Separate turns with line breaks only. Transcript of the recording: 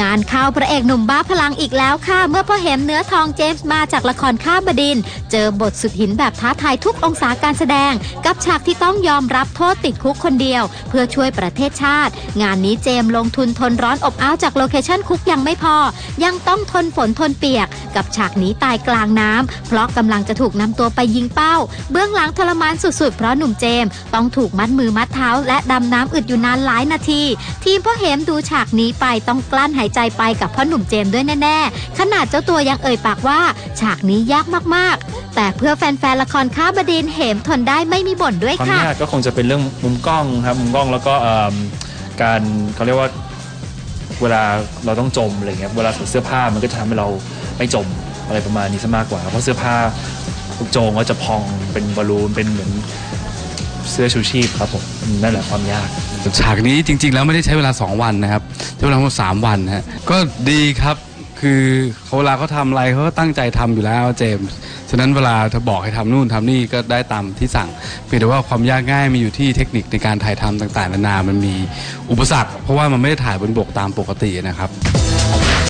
งานเข้าพระเอกหนุ่มบ้าพลังอีกแล้วค่ะ เมื่อพ่อเห็มเนื้อทองเจมส์มาจากละครข้าบดิน เจอบทสุดหินแบบท้าทายทุกองศาการแสดง กับฉากที่ต้องยอมรับโทษติดคุกคนเดียว เพื่อช่วยประเทศชาติ งานนี้เจมส์ลงทุนทนร้อนอบอ้าวจากโลเคชั่นคุกยังไม่พอ ยังต้องทนฝนทนเปียก กับฉากหนีตายกลางน้ำเพราะกำลังจะถูกนำตัวไปยิงเป้า เบื้องหลังทรมานสุดๆ เพราะหนุ่มเจมส์ต้องถูกมัดมือมัดเท้า และดำน้ำอึดอยู่นานหลายนาที ทีมพ่อเหมดูฉากนี้ไปต้องกลั้นหายใจไปกับพ่อหนุ่มเจมด้วยแน่ๆ ขนาดเจ้าตัวยังเอ่ยปากว่า ฉากนี้ยากมากๆ แต่เพื่อแฟนๆละครข้าบดินเหมทนได้ไม่มีบ่นด้วย
ความ
ค่ะ
ยากก็คงจะเป็นเรื่องมุมกล้องครับมุมกล้องแล้วก็เอิ่มการเขาเรียกว่าเวลาเราต้องจมอะไรเงี้ยเวลาใส่เสื้อผ้ามันก็จะทำให้เราไม่จมอะไรประมาณนี้ซะมากกว่า เพราะเสื้อผ้าทุกโจงก็จะพองเป็นบอลลูนเป็นเหมือน เสื้อชูชีพครับผมนั่นแหละความยาก
ฉากนี้จริง ๆ แล้วไม่ได้ใช้เวลา 2 วันนะครับใช้เวลาทั้งหมดสามวันฮะก็ดีครับคือเขาเวลาเขาทำอะไรเขาก็ตั้งใจทำอยู่แล้วเจมส์ฉะนั้นเวลาเธอบอกให้ทำนู่นทำนี่ก็ได้ตามที่สั่งเพียงแต่ว่าความยากง่ายมีอยู่ที่เทคนิคในการถ่ายทำต่างๆนานา มันมีอุปสรรค เพราะว่ามันไม่ได้ถ่ายบนบกตามปกตินะครับ